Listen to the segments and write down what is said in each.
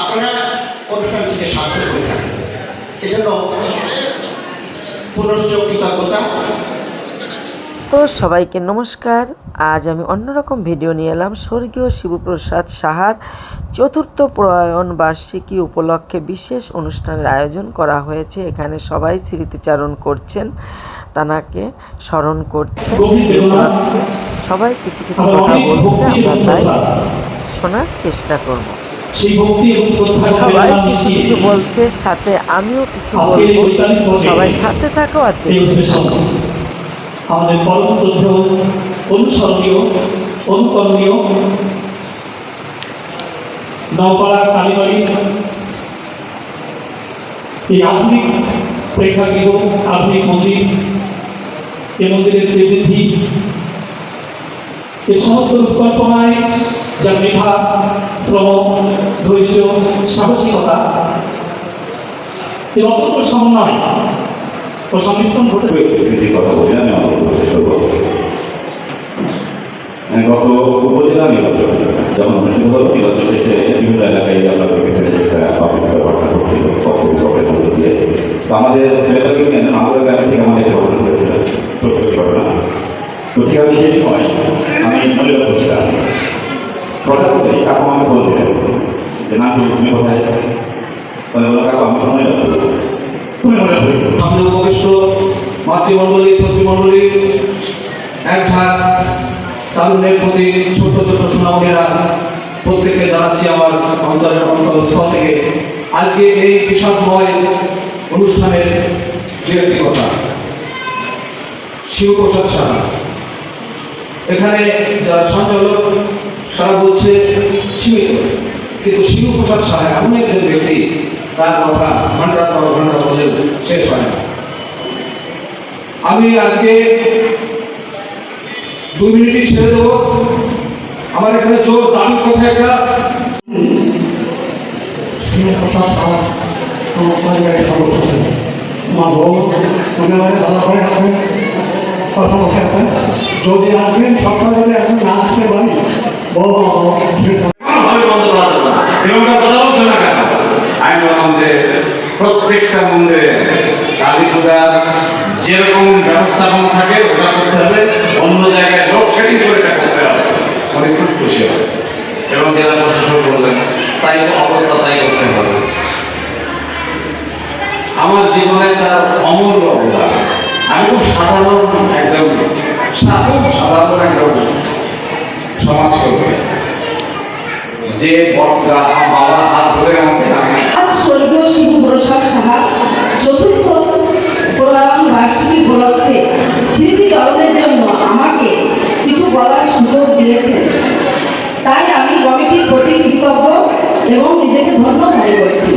আপনারা অনুষ্ঠানটিকে করে থাকেন। সেজন্য পুনশ্চ কৃতজ্ঞতা তো সবাইকে নমস্কার। আজ আমি অন্যরকম ভিডিও নিয়ে এলাম। স্বর্গীয় শিবপ্রসাদ সাহার চতুর্থ প্রয়াণ বার্ষিকী উপলক্ষে বিশেষ অনুষ্ঠানের আয়োজন করা হয়েছে। এখানে সবাই স্মৃতিচারণ করছেন। তানাকে স্মরণ করছে সেই উপলক্ষে সবাই কিছু কিছু কথা বলছে আমরা তাই শোনার চেষ্টা করব। সবাই কিছু কিছু বলছে সাথে আমিও কিছু বলব। সবাই সাথে থাকো আর এই দেখতে থাকো। আমাদের পরম শ্রদ্ধেয় অনুসরণীয় অনুকরণীয় নওপাড়া কালীবাড়ি এই আধুনিক প্রেক্ষাগৃহ আধুনিক মন্দির এ মন্দিরের শ্রীবৃদ্ধি এই সমস্ত রূপকল্পনায় যা মেধা শ্রম, ধৈর্য, সাহসিকতা এর অপূর্ব সমন্বয় ও সংমিশ্রণ ঘটে স্মৃতির কথা বলি আমি গত উপজেলা নির্বাচন যখন অনুষ্ঠিত নির্বাচন শেষে বিভিন্ন এলাকায় আমরা দেখেছেন যে একটা দিয়ে। তো আমাদের আমাদের গ্রামে থেকে আমাদের হয়েছিল ছোট্ট ঘটনা আছে সেই সময় আমি মহিলা করছিলাম হঠাৎ করে কাকু আমাকে ফোন দিলেন যে, না, তুমি কোথায় তাহলে বললাম কাকু, আমি তো মহিলা তুমি মহিলা সামনে উপবিষ্ট মাতৃমণ্ডলী ছত্রমণ্ডলী এক ঝাঁক, তারুণ্যের প্রতি ছোট্ট ছোট্ট সোনামণিরা প্রত্যেককে জানাচ্ছি আমার অন্তরের অন্তরস্থল থেকে। আজকে এই বিষাদময় অনুষ্ঠানের দু কথা। শিবপ্রসাদ সাহা এখানে যারা সঞ্চালক তারা বলছে, সীমিত। কিন্তু শিবপ্রসাদ সাহা এমন একজন ব্যক্তি, তার কথা ঘণ্টার পর ঘণ্টা বলেও শেষ হয় না। আমি আজকে দু মিনিটই ছেড়ে দেবো। আমার এখানে জোর দাবির কথা একটা। আমার বউ মনে হয় দাদা করে কথা বসে আছেন যদি আসবেন সকালে যদি এখন না আসতে পারি আমি প্রত্যেকটা মন্দিরে কালী পূজার যেরকম ব্যবস্থাপনা থাকে, ওটা করতে হবে অন্য জায়গায় লোডশেডিং করে এটা করতে হবে। উনি খুব খুশি হবে এবং জেলা প্রশাসক বললেন, তাই অবস্থা, তাই করতে হবে। আমার জীবনের তার অমূল্য অবদান। আমি সাধারণ একজন খুব সাধারণ একজন সমাজকর্মী যে বটগা আমার বাবার হাত ধরে আমাকে আজ স্বর্গীয় শিবপ্রসাদ সাহা চতুর্থ প্রয়াণ বার্ষিকী উপলক্ষে স্মৃতিচারণের জন্য আমাকে কিছু বলার সুযোগ দিয়েছেন। তাই আমি কমিটির প্রতি কৃতজ্ঞ এবং নিজেকে ধন্য মনে করছি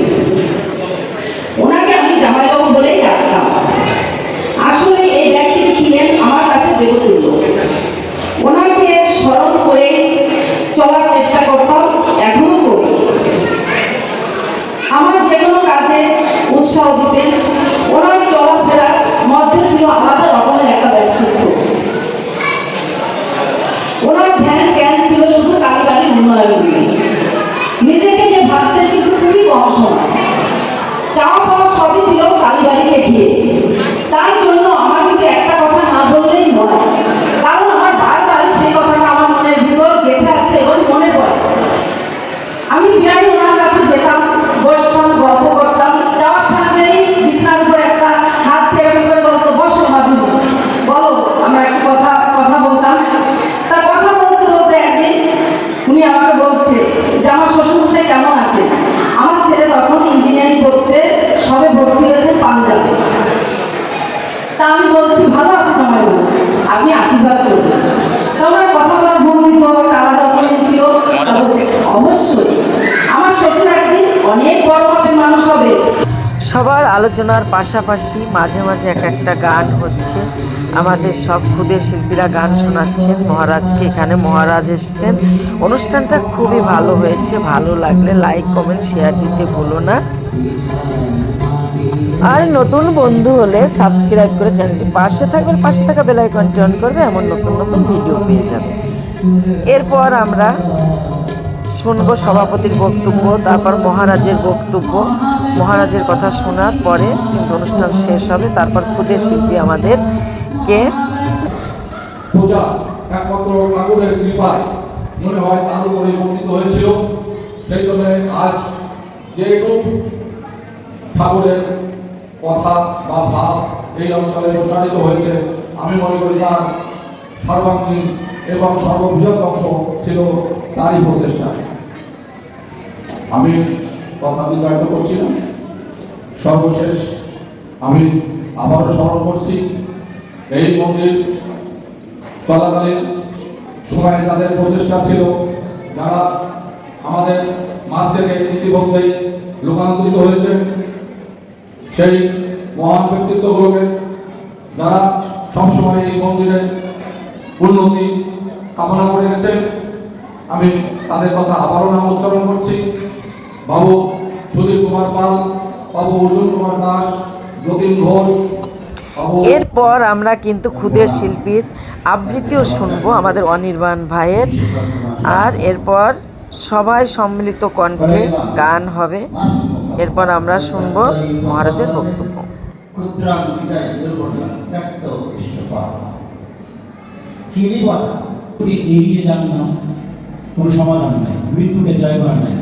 ওনাকে আমি জামাইবাবু বলেই ডাকতাম আসলে এই ব্যক্তিটি ছিলেন আমার কাছে দেবতুল্য ওনাকে স্মরণ করে চলার চেষ্টা করতাম এখনও করি আমার যে কোনো কাজে উৎসাহ দিতেন ওনার চলাফেরার মধ্যে ছিল আলাদা রকমের একটা ব্যক্তিত্ব ওনার ধ্যান জ্ঞান ছিল শুধু কালীবাড়ির নিজেকে যে ভাবতেন কিন্তু খুবই কম সময়। চাওয়া পাওয়া সবই ছিল কালীবাড়িকে ঘিরে তা আমি বলছি ভালো আছে তোমার আপনি আশীর্বাদ করবেন তা ওনার কথা বলার ভঙ্গি আলাদা ছিল অবশ্যই অবশ্যই। আমার একদিন অনেক বড় হবে মানুষ হবে। সবার আলোচনার পাশাপাশি মাঝে মাঝে এক একটা গান হচ্ছে। আমাদের সব খুদের শিল্পীরা গান শোনাচ্ছেন। মহারাজকে এখানে মহারাজ এসছেন। অনুষ্ঠানটা খুবই ভালো হয়েছে। ভালো লাগলে লাইক কমেন্ট শেয়ার দিতে ভুলো না। আর নতুন বন্ধু হলে সাবস্ক্রাইব করে চ্যানেলটি পাশে থাকবে, পাশে থাকা বেল আইকনটি অন করবে, এমন নতুন নতুন ভিডিও পেয়ে যাবে। এরপর আমরা শুনব সভাপতির বক্তব্য, তারপর মহারাজের বক্তব্য। মহারাজের কথা শোনার পরে কিন্তু অনুষ্ঠান শেষ হবে, তারপর খুদে শিল্পী ঠাকুরের কৃপায় মনে হয় তার উপরে হয়েছিল। সেই জন্য আজ ঠাকুরের কথা বা ভাব এই অঞ্চলে প্রচারিত হয়েছে। আমি মনে করি তার সর্বাঙ্গীন এবং সর্ববৃহৎ অংশ ছিল তারই প্রচেষ্টা। আমি কথা দীর্ঘায়িত করছি না। সর্বশেষ আমি আবারও স্মরণ করছি, এই মন্দির চলাকালীন সময়ে তাদের প্রচেষ্টা ছিল যারা আমাদের মাছ থেকে ইতিমধ্যেই লোকান্তরিত হয়েছে। সেই মহান ব্যক্তিত্বগুলোকে যারা সবসময় এই মন্দিরের উন্নতি কামনা করে গেছেন, আমি তাদের কথা আবারও নাম উচ্চারণ করছি। বাবু সুদীপ কুমার পাল, বাবু অর্জুন কুমার দাস, যতীন ঘোষ এরপর আমরা কিন্তু খুদের শিল্পীর আবৃত্তিও শুনব আমাদের অনির্বাণ ভাইয়ের। আর এরপর সবাই সম্মিলিত কণ্ঠে গান হবে। এরপর আমরা শুনব মহারাজের বক্তব্য। এড়িয়ে যান না কোনো সমাধান নাই মৃত্যুকে জয় করা নাই।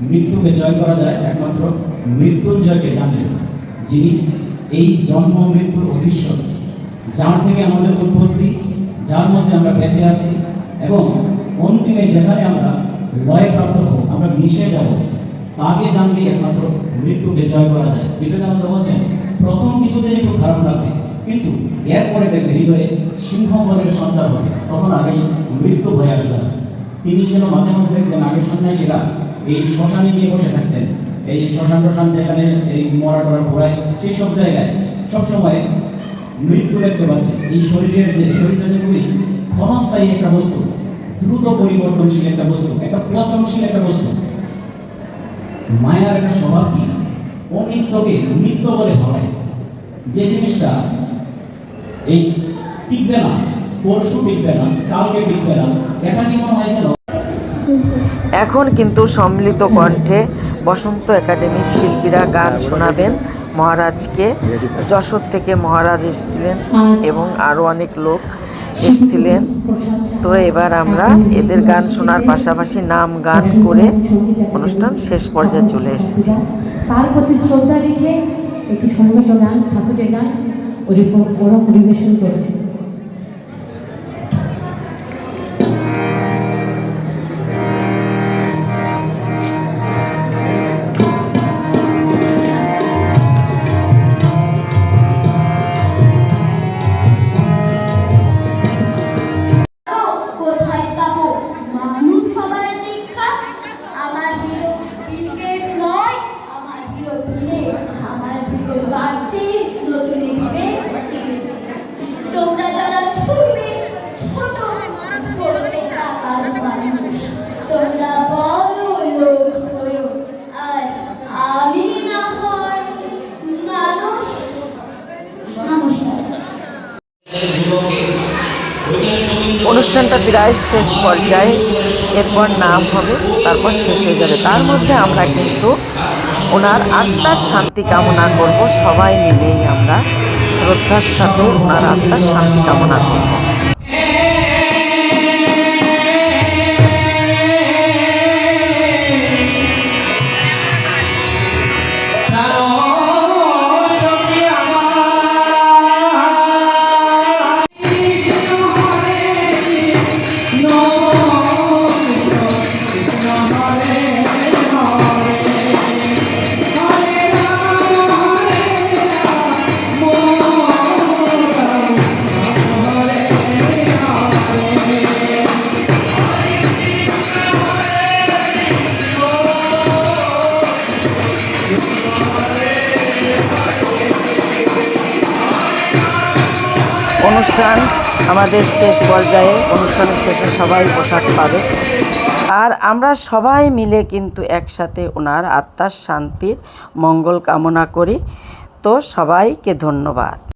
মৃত্যুকে জয় করা যায় একমাত্র মৃত্যুঞ্জয়কে জানলে। যিনি এই জন্ম মৃত্যুর অধীশ্বর যার থেকে আমাদের উৎপত্তি যার মধ্যে আমরা বেঁচে আছি এবং অন্তিমে যেখানে আমরা লয়ে প্রাপ্ত হব আমরা মিশে যাব তাকে জানলেই একমাত্র মৃত্যুকে জয় করা যায়। বিবেকানন্দ বলছেন, প্রথম কিছুদিন একটু খারাপ লাগবে, কিন্তু এরপরে দেখবে হৃদয়ে সিংহবলের সঞ্চার হবে। তখন আগেই মৃত্যু হয়ে আসবে। তিনি যেন মাঝে মধ্যে দেখবেন আগের সন্ন্যাসীরা এই শ্মশানে গিয়ে বসে থাকতেন। এই শ্মশান টশান যেখানে এই মরা টরা ঘোরায় সেই সব জায়গায় সবসময় মৃত্যু দেখতে পাচ্ছে। এই শরীরের যে শরীরটা যে খুবই ক্ষণস্থায়ী একটা বস্তু, দ্রুত পরিবর্তনশীল একটা বস্তু, একটা পচনশীল একটা বস্তু। মায়ার একটা স্বভাব কি? অনিত্যকে নিত্য বলে ভাবায়। যে জিনিসটা এই টিকবে না পরশু টিকবে না কালকে টিকবে না এটা কি মনে হয় যেন? এখন কিন্তু সম্মিলিত কণ্ঠে বসন্ত একাডেমির শিল্পীরা গান শোনাবেন। মহারাজকে যশোর থেকে মহারাজ এসেছিলেন এবং আরও অনেক লোক। এসেছিলেন। তো এবার আমরা এদের গান শোনার পাশাপাশি নাম, গান করে অনুষ্ঠান শেষ পর্যায়ে চলে এসেছি। তার প্রতি শ্রদ্ধা রেখে একটি সংগত গান, ঠাকুরের গান ওরি পরিবেশন করছে অনুষ্ঠানটা প্রায় শেষ পর্যায়ে এরপর নাম হবে, তারপর শেষ হয়ে যাবে। তার মধ্যে আমরা কিন্তু ওনার আত্মার শান্তি কামনা করব। সবাই মিলেই আমরা শ্রদ্ধার সাথে ওনার আত্মার শান্তি কামনা করব। অনুষ্ঠান আমাদের শেষ পর্যায়ে অনুষ্ঠানের শেষে সবাই পোশাক পাবে। আর আমরা সবাই মিলে কিন্তু একসাথে ওনার আত্মার শান্তির মঙ্গল কামনা করি। তো সবাইকে ধন্যবাদ।